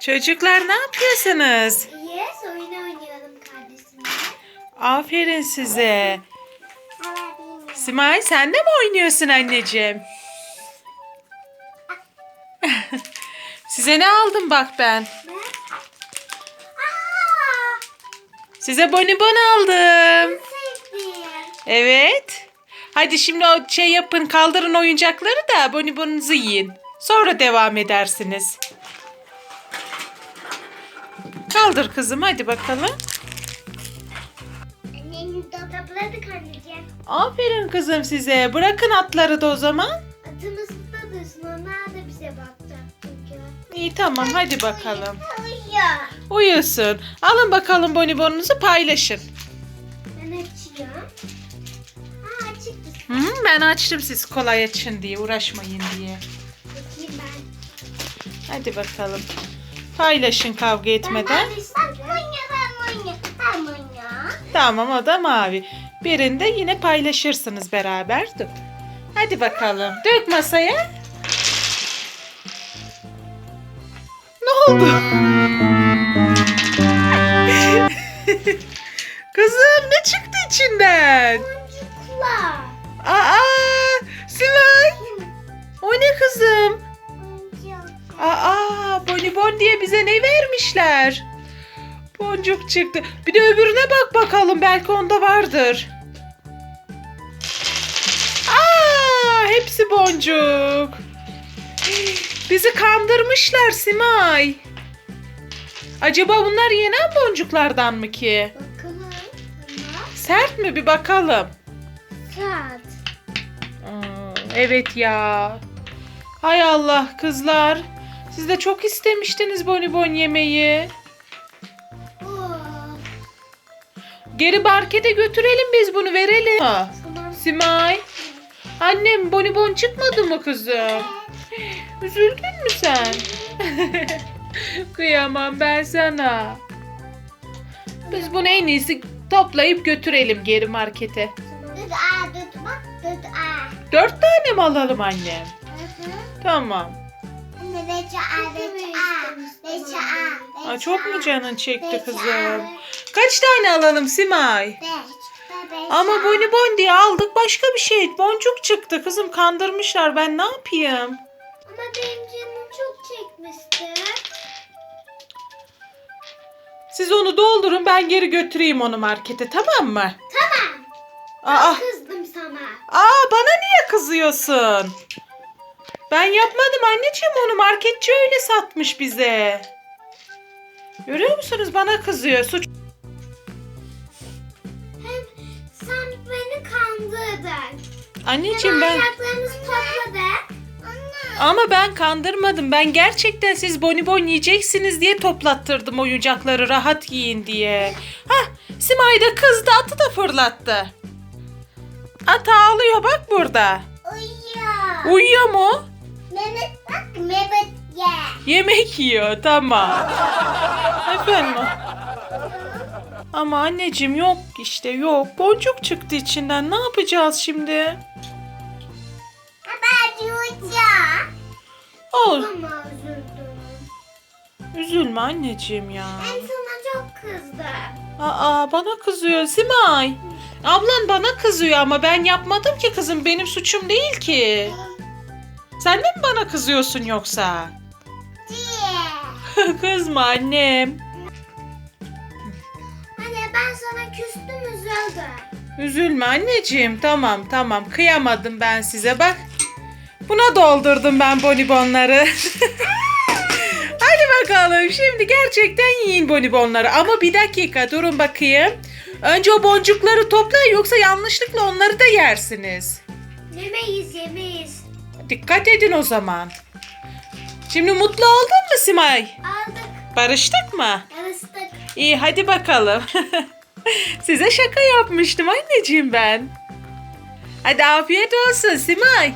Çocuklar ne yapıyorsunuz? Yes, oyun oynuyorum kardeşimle. Aferin size. Simay sen de mi oynuyorsun anneciğim? size ne aldım bak ben? Size bonibon aldım. Evet. Hadi şimdi o şey yapın kaldırın oyuncakları da bonibonunuzu yiyin. Sonra devam edersiniz. Kaldır kızım hadi bakalım. Annenin topladık anneciğim. Aferin kızım size. Bırakın atları da o zaman. Atımız da dursun. Onlar da bize bakacak çünkü. İyi tamam hadi bakalım. Uyuyor. Uyusun. Alın bakalım bonibonunuzu paylaşın. Ben açıyorum. Aa açıktı. Hı, ben açtım siz kolay açın diye uğraşmayın diye. Bakayım ben. Hadi bakalım. Paylaşın kavga etmeden. Tamam o da mavi. Birinde yine paylaşırsınız beraber. Dur. Hadi bakalım. Dök masaya. Ne oldu? Kızım ne çıktı içinden? Boncuklar. Aa, Sivay. O ne kızım? Aa, bonibon diye bize ne vermişler? Boncuk çıktı. Bir de öbürüne bak bakalım belki onda vardır. Aa, hepsi boncuk. Bizi kandırmışlar Simay. Acaba bunlar yenen boncuklardan mı ki? Bakalım. Sert mi bir bakalım. saat. Aa, evet ya. Hay Allah kızlar. Siz de çok istemiştiniz bonibon yemeyi. Oo. Geri markete götürelim biz bunu verelim. Ha. Simay. Annem bonibon çıkmadı mı kızım? Üzüldün mü sen? Kıyamam ben sana. Biz bunu en iyisi toplayıp götürelim geri markete. Dört tane mi alalım annem? Tamam. Anne aa çok mu canın çekti kızım? Kaç tane alalım Simay? Beş. Beş. Ama bonibon diye aldık başka bir şey. Boncuk çıktı kızım kandırmışlar ben ne yapayım? Ama benim canım çok çekmişti. Siz onu doldurun ben geri götüreyim onu markete tamam mı? Tamam. Aa, Kızdım sana. aa bana niye kızıyorsun? Ben yapmadım anneciğim onu marketçi öyle satmış bize. Görüyor musunuz bana kızıyor. Suç Hem sen beni kandırdın. Anneciğim ben Ayaklarımızı topladık. Anne. ama ben kandırmadım. Ben gerçekten siz bonibon yiyeceksiniz diye toplattırdım oyuncakları rahat yiyin diye. Hah Simay da kızdı atı da fırlattı. At ağlıyor bak burada. Uyuyor. Uyuyor mu? Mehmet bak Mehmet ye. Yemek yiyor tamam. Efendim. Ama anneciğim yok işte yok. Boncuk çıktı içinden. Ne yapacağız şimdi? Baba uyuyor. Ol. Ama üzüldüm. Üzülme anneciğim ya. Ben sana çok kızdım. Aa bana kızıyor Simay. Ablan bana kızıyor ama ben yapmadım ki kızım. Benim suçum değil ki. Sen de mi bana kızıyorsun yoksa? Diye. Kızma annem. Anne ben sana küstüm üzüldüm. Üzülme anneciğim. Tamam tamam. Kıyamadım ben size bak. Buna doldurdum ben bonibonları. Hadi bakalım. Şimdi gerçekten yiyin bonibonları. Ama bir dakika durun bakayım. Önce o boncukları toplayın yoksa yanlışlıkla onları da yersiniz. Yemeyiz yemeyiz. Dikkat edin o zaman. Şimdi mutlu oldun mu Simay? Aldık. Barıştık mı? Yarıştık. İyi hadi bakalım. Size şaka yapmıştım anneciğim ben. Hadi afiyet olsun Simay.